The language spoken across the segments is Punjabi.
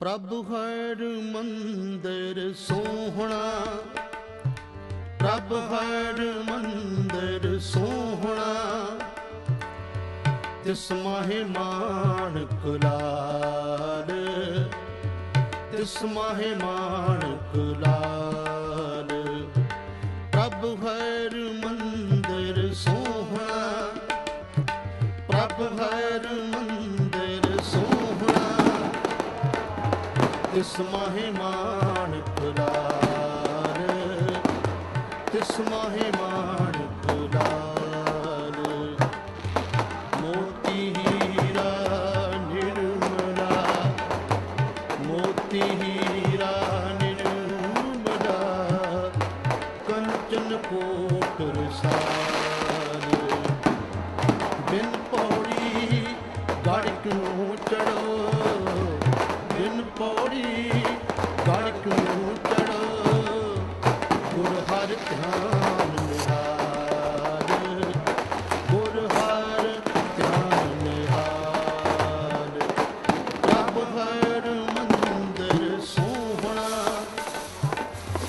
ਪ੍ਰਭ ਹਰ ਮੰਦਰ ਸੋਹਣਾ, ਪ੍ਰਭ ਹਰ ਮੰਦਰ ਸੋਹਣਾ। ਤਿਸ ਮਾਹੇ ਮਾਣਕ ਲਾਲ, ਤਿਸ ਮਾਹੇ ਮਾਣਕ ਲਾਲ। ਤਿਸ ਮਾਹੇ ਮਾਣਕ ਲਾਲ, ਤਿਸ ਮਾਹੇ ਮਾਣਕ ਮੋਤੀ ਹੀਰਾ ਨਿਰਮਲਾ, ਮੋਤੀ ਹੀਰਾ ਨਿਰਮਲਾ, ਕੰਚਨ ਕੋਟ ਰਸਾਲ ਬਿਨ ਪੌੜੀ ਗੜਕ ਨੂੰ ਚੜੋ ਪੌੜੀ ਗੜਕ ਨੂੰ ਚੜੋ ਗੁਰ ਹਰ ਧਿਆਨ ਨਿਹਾਲ ਗੁਰ ਹਰ ਧਿਆਨ ਨਿਹਾਲ ਪ੍ਰਭ ਹਰ ਮੰਦਰ ਸੋਹਣਾ,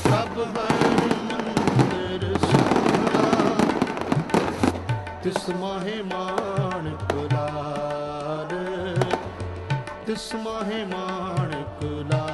ਪ੍ਰਭ ਹਰ ਮੰਦਰ ਸੋਹਣਾ। ਤਿਸ ਮਾਹੇ ਮਾਣਕ ਤਿਸ ਮਾਹੇ ਮਾਣਕ ਲਾ